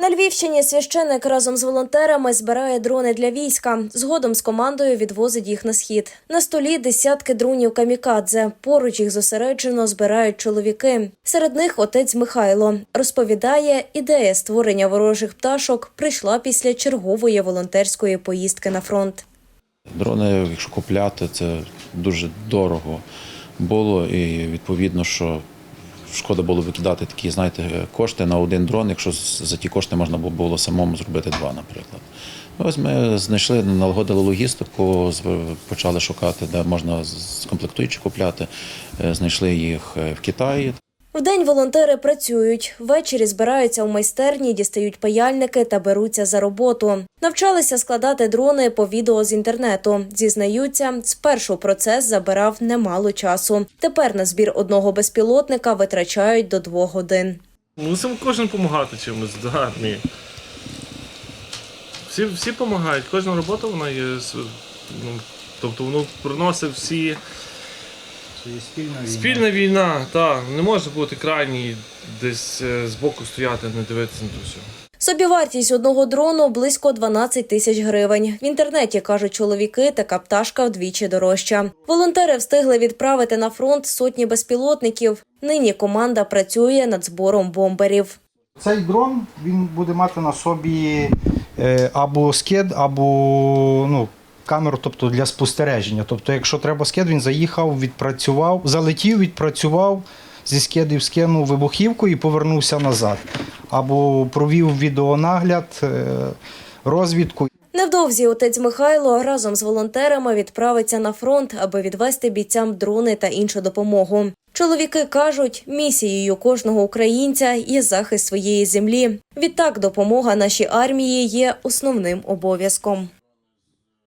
На Львівщині священик разом з волонтерами збирає дрони для війська. Згодом з командою відвозить їх на схід. На столі десятки дронів камікадзе. Поруч їх зосереджено збирають чоловіки. Серед них отець Михайло розповідає, ідея створення ворожих пташок прийшла після чергової волонтерської поїздки на фронт. Дрони, якщо купляти, це дуже дорого було, і відповідно, що шкода було викидати такі, знаєте, кошти на один дрон, якщо за ті кошти можна було- самому зробити два, наприклад. Ну, Ось ми знайшли, налагодили логістику, почали шукати, де можна комплектуючі купляти. Е, Знайшли їх е, в Китаї. Вдень волонтери працюють, ввечері збираються у майстерні, дістають паяльники та беруться за роботу. Навчалися складати дрони по відео з інтернету. Зізнаються, спершу процес забирав немало часу. Тепер на збір одного безпілотника витрачають до двох годин. Мусимо кожен допомагати чимось до армії. Всі, всі допомагають, кожна робота вона є. Ну, тобто воно приносить всі. Спільна війна, так. Не може бути крайній десь е, збоку стояти, не дивитися на ту. Собівартість одного дрону близько 12 тисяч гривень. В інтернеті кажуть чоловіки, така пташка вдвічі дорожча. Волонтери встигли відправити на фронт сотні безпілотників. Нині команда працює над збором бомберів. Цей дрон він буде мати на собі е, або скид, або ну, камеру тобто для спостереження. Тобто, якщо треба скид, він заїхав, відпрацював, залетів, відпрацював, зі скидів скинув вибухівку і повернувся назад. Або провів відеонагляд, е, розвідку. Невдовзі отець Михайло разом з волонтерами відправиться на фронт, аби відвести бійцям дрони та іншу допомогу. Чоловіки кажуть, місією кожного українця є захист своєї землі. Відтак, допомога нашій армії є основним обов'язком.